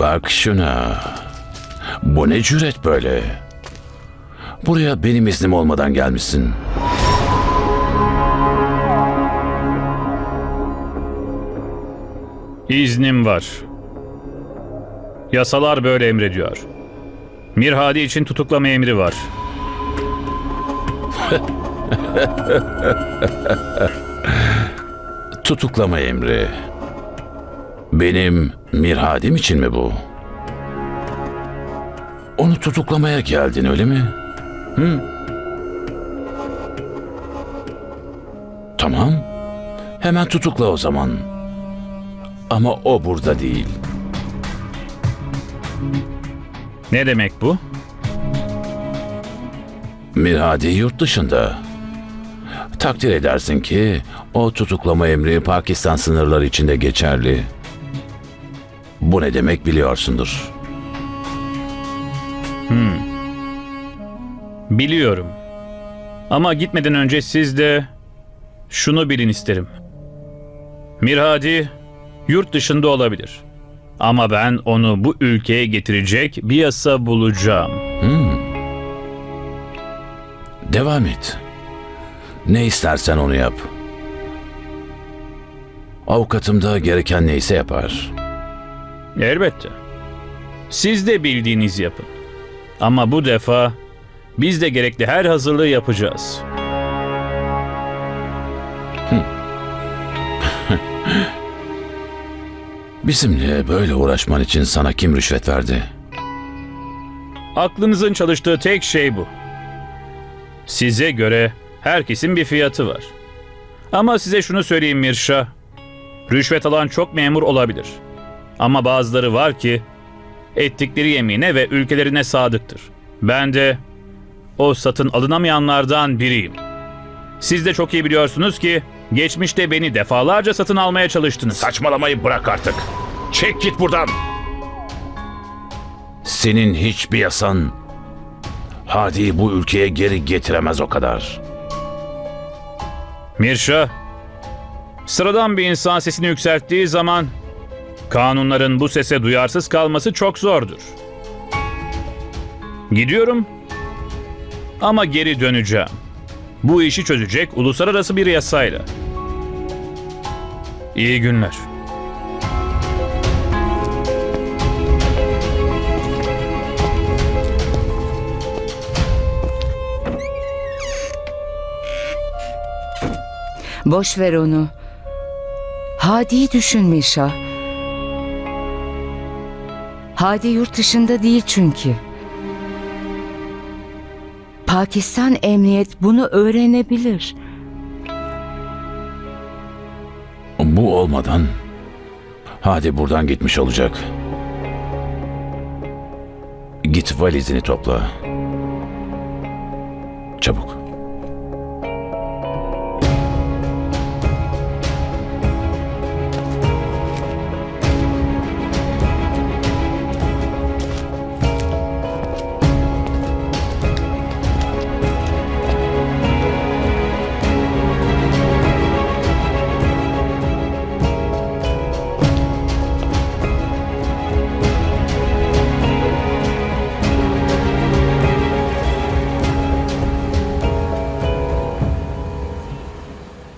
Bak şuna. Bu ne cüret böyle? Buraya benim iznim olmadan gelmişsin. İznim var. Yasalar böyle emrediyor. Mirhadi için tutuklama emri var. Tutuklama emri. Benim mirhadim için mi bu? Onu tutuklamaya geldin öyle mi? Hı? Tamam. Hemen tutukla o zaman. Ama o burada değil. Ne demek bu? Mirhadi yurt dışında. Takdir edersin ki o tutuklama emri Pakistan sınırları içinde geçerli. Bu ne demek biliyorsundur. Biliyorum. Ama gitmeden önce siz de şunu bilin isterim. Mirhadi yurt dışında olabilir. Ama ben onu bu ülkeye getirecek bir yasa bulacağım. Devam et. Ne istersen onu yap. Avukatım da gereken neyse yapar. Elbette. Siz de bildiğinizi yapın. Ama bu defa biz de gerekli her hazırlığı yapacağız. Bizimle böyle uğraşman için sana kim rüşvet verdi? Aklınızın çalıştığı tek şey bu. Size göre herkesin bir fiyatı var. Ama size şunu söyleyeyim Mirşah. Rüşvet alan çok memur olabilir. Ama bazıları var ki ettikleri yemine ve ülkelerine sadıktır. Ben de o satın alınamayanlardan biriyim. Siz de çok iyi biliyorsunuz ki geçmişte beni defalarca satın almaya çalıştınız. Saçmalamayı bırak artık. Çek git buradan. Senin hiçbir yasan Hadi'yi bu ülkeye geri getiremez o kadar. Mirşah, sıradan bir insan sesini yükselttiği zaman kanunların bu sese duyarsız kalması çok zordur. Gidiyorum ama geri döneceğim. Bu işi çözecek uluslararası bir yasayla. İyi günler. Boş ver onu. Hadi'yi düşün Mişa. Hadi yurt dışında değil çünkü. Pakistan Emniyet bunu öğrenebilir. Bu olmadan Hadi buradan gitmiş olacak. Git valizini topla.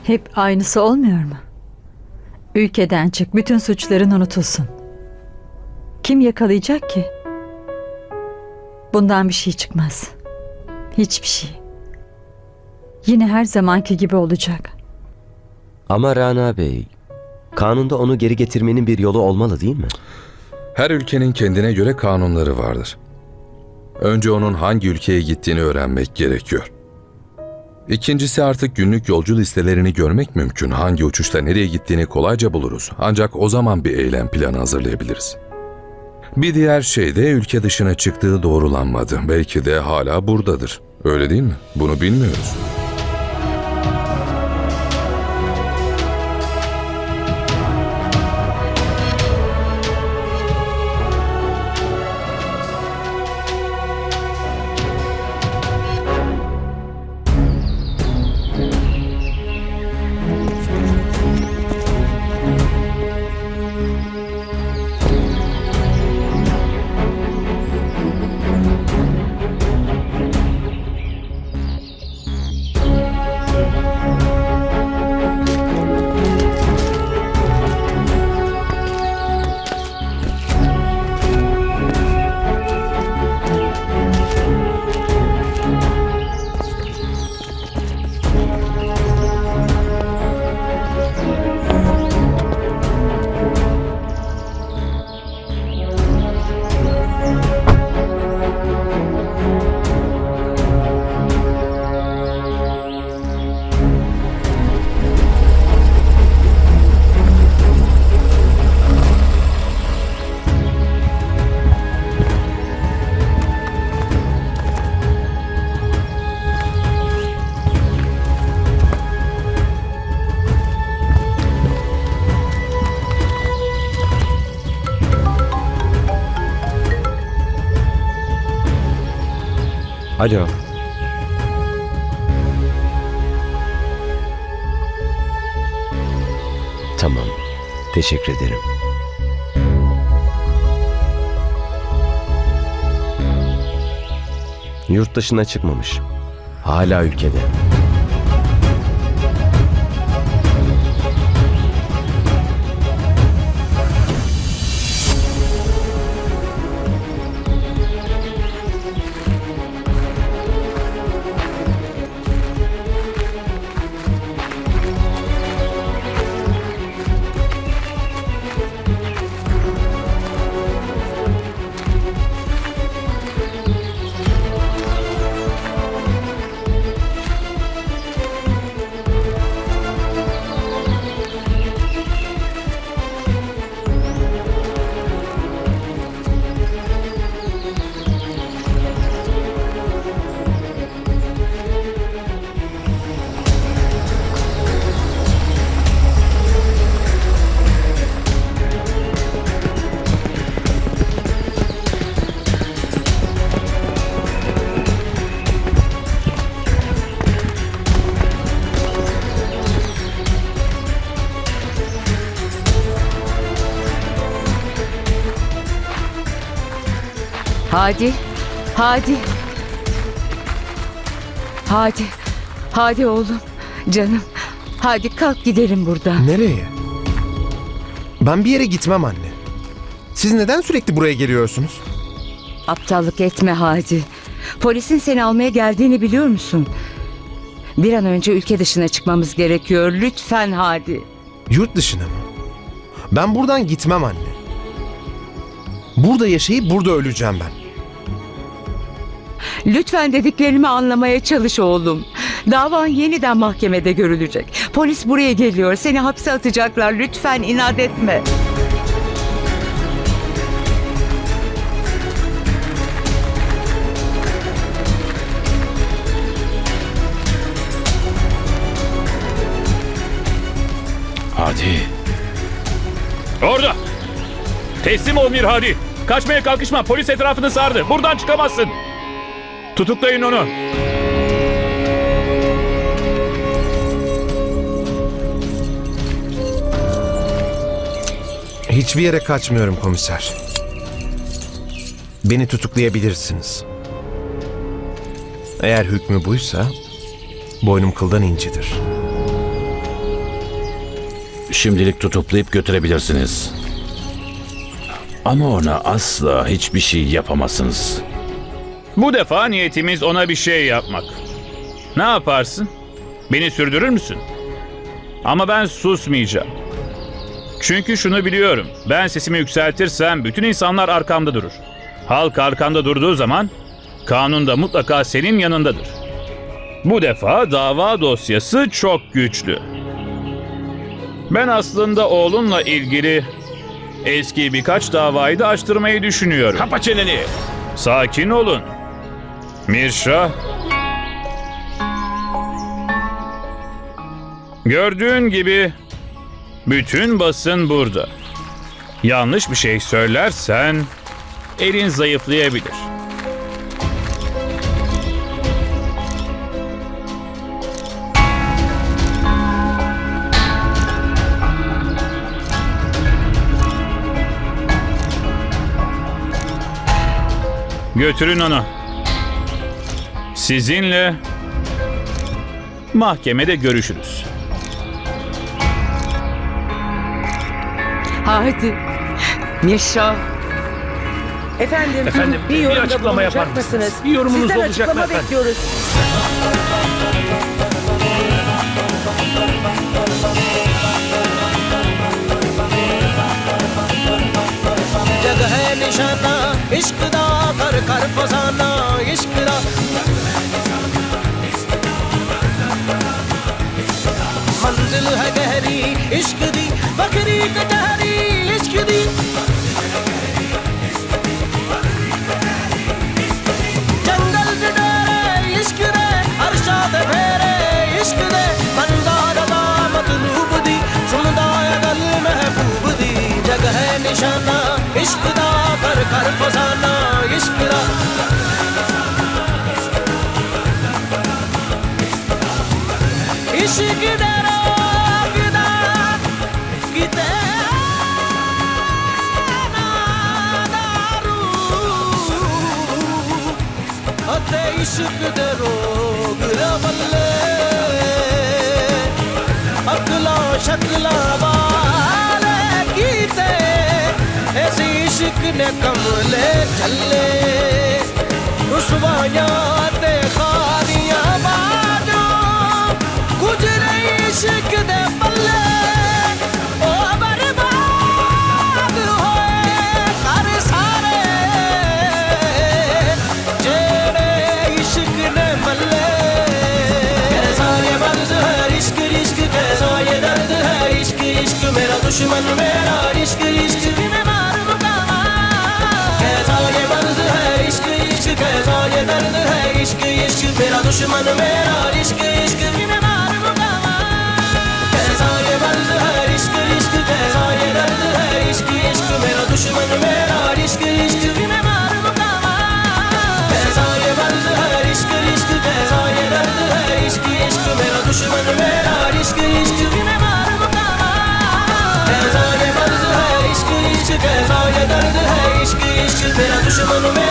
Hep aynısı olmuyor mu? Ülkeden çık, bütün suçların unutulsun. Kim yakalayacak ki? Bundan bir şey çıkmaz. Hiçbir şey. Yine her zamanki gibi olacak. Ama Rana Bey, kanunda onu geri getirmenin bir yolu olmalı değil mi? Her ülkenin kendine göre kanunları vardır. Önce onun hangi ülkeye gittiğini öğrenmek gerekiyor. İkincisi artık günlük yolcu listelerini görmek mümkün. Hangi uçuşta nereye gittiğini kolayca buluruz. Ancak o zaman bir eylem planı hazırlayabiliriz. Bir diğer şey de ülke dışına çıktığı doğrulanmadı. Belki de hala buradadır. Öyle değil mi? Bunu bilmiyoruz. Alo. Tamam. Teşekkür ederim. Yurt dışına çıkmamış. Hala ülkede. Hadi. Hadi. Hadi. Hadi oğlum. Canım. Hadi kalk gidelim buradan. Nereye? Ben bir yere gitmem anne. Siz neden sürekli buraya geliyorsunuz? Aptallık etme Hadi. Polisin seni almaya geldiğini biliyor musun? Bir an önce ülke dışına çıkmamız gerekiyor. Lütfen Hadi. Yurt dışına mı? Ben buradan gitmem anne. Burada yaşayıp burada öleceğim ben. Lütfen dediklerimi anlamaya çalış oğlum. Davan yeniden mahkemede görülecek. Polis buraya geliyor. Seni hapse atacaklar. Lütfen inat etme. Hadi. Orada! Teslim ol Mir hadi. Kaçmaya kalkışma. Polis etrafını sardı. Buradan çıkamazsın. Tutuklayın onu. Hiçbir yere kaçmıyorum komiser. Beni tutuklayabilirsiniz. Eğer hükmü buysa boynum kıldan incidir. Şimdilik tutuklayıp götürebilirsiniz. Ama ona asla hiçbir şey yapamazsınız. Bu defa niyetimiz ona bir şey yapmak. Ne yaparsın? Beni sürdürür müsün? Ama ben susmayacağım. Çünkü şunu biliyorum. Ben sesimi yükseltirsem bütün insanlar arkamda durur. Halk arkanda durduğu zaman kanun da mutlaka senin yanındadır. Bu defa dava dosyası çok güçlü. Ben aslında oğlunla ilgili eski birkaç davayı da açtırmayı düşünüyorum. Kapa çeneni. Sakin olun. Mirşah. Gördüğün gibi bütün basın burada. Yanlış bir şey söylersen elin zayıflayabilir. Götürün onu. Sizinle mahkemede görüşürüz. Hadi. Mirşah. Efendim, Efendim, bir, bir yorumda açıklama bulunacak yapar mısınız? mısınız? Bir yorumunuz Sizden olacak mı açıklama efendim? bekliyoruz. ਇਸ਼ਕ ਦੇ ਬੰਦਾ ਦਾ ਮਤਲੂਬ ਦੀ ਸੁਣਦਾ ਹੈ ਗੱਲ ਮਹਿਬੂਬ ਦੀ ਜਗ ਹੈ ਨਿਸ਼ਾਨਾ ਇਸ਼ਕ ਦਾ ਘਰ ਘਰ ਫਸਾਨਾ ਇਸ਼ਕ ਦਾ ਇਸ਼ਕ ਦਾ ਰੋਗ ਦਾ ਕਿਤੇ ਅਤੇ ਇਸ਼ਕ ਦੇ ਰੋਗ ਦਾ ਬੱਲੇ ਸ਼ਕਲਾਂ ਵਾਲੇ ਕੀਤੇ। ਇਸ ਇਸ਼ਕ ਨੇ ਕਮਲੇ ਚੱਲੇ ਰੁਸਵਾਈਆਂ दुश्मन मेरा इश्क इश्क भी मैं मार मुकामा कैसा ये मर्ज है इश्क इश्क कैसा ये दर्द है इश्क इश्क मेरा दुश्मन मेरा इश्क इश्क भी मैं मार मुकामा कैसा ये मर्ज है इश्क इश्क कैसा ये दर्द है इश्क इश्क मेरा दुश्मन मेरा इश्क इश्क भी मैं मार मुकामा कैसा ये मर्ज है इश्क इश्क कैसा ये दर्द है इश्क इश्क मेरा दुश्मन मेरा